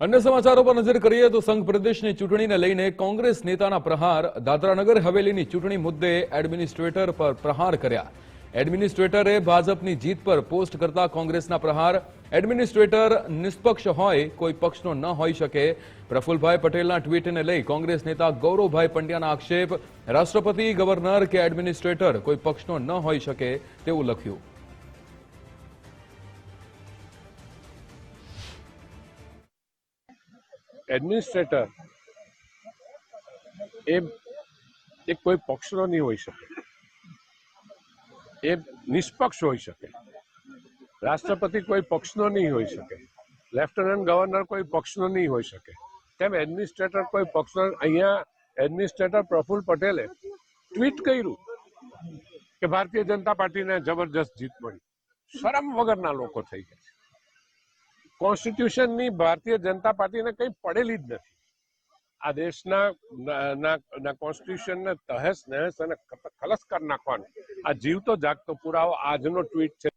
અન્ય સમાચારો પર નજર કરીએ તો સંઘ પ્રદેશની ચૂંટણીને લઈને કોંગ્રેસ નેતાના પ્રહાર, દાદરાનગર હવેલીની ચૂંટણી મુદ્દે એડમિનિસ્ટ્રેટર પર પ્રહાર કર્યા. એડમિનિસ્ટ્રેટરે ભાજપની જીત પર પોસ્ટ કરતા કોંગ્રેસના પ્રહાર. એડમિનિસ્ટ્રેટર નિષ્પક્ષ હોય, કોઈ પક્ષનો ન હોઈ શકે. પ્રફુલભાઈ પટેલના ટ્વીટને લઈ કોંગ્રેસ નેતા ગૌરવભાઈ પંડ્યાના આક્ષેપ. રાષ્ટ્રપતિ, ગવર્નર કે એડમિનિસ્ટ્રેટર કોઈ પક્ષનો ન હોઈ શકે તેવું લખ્યું. એડમિનિસ્ટ્રેટર એ એ કોઈ પક્ષનો નહીં હોઈ શકે. એ નિષ્પક્ષ હોઈ શકે. રાષ્ટ્રપતિ કોઈ પક્ષનો નહીં હોઈ શકે. લેફ્ટનન્ટ ગવર્નર કોઈ પક્ષનો નહીં હોઈ શકે. તેમ એડમિનિસ્ટ્રેટર કોઈ પક્ષનો, અહીંયા એડમિનિસ્ટ્રેટર પ્રફુલ્લ પટેલે ટ્વીટ કર્યું કે ભારતીય જનતા પાર્ટીને જબરજસ્ત જીત મળી. શરમ વગરના લોકો થઈ ગયા છે. કોન્સ્ટિટ્યુશનની ભારતીય જનતા પાર્ટીને કંઈ પડેલી જ નથી. આ દેશના કોન્સ્ટિટ્યુશન ને ના તહેસ નહેસ અને ખલસ કરી નાખવાનો. આ જીવતો જાગતો પુરાવો. આજનો ટ્વીટ છે.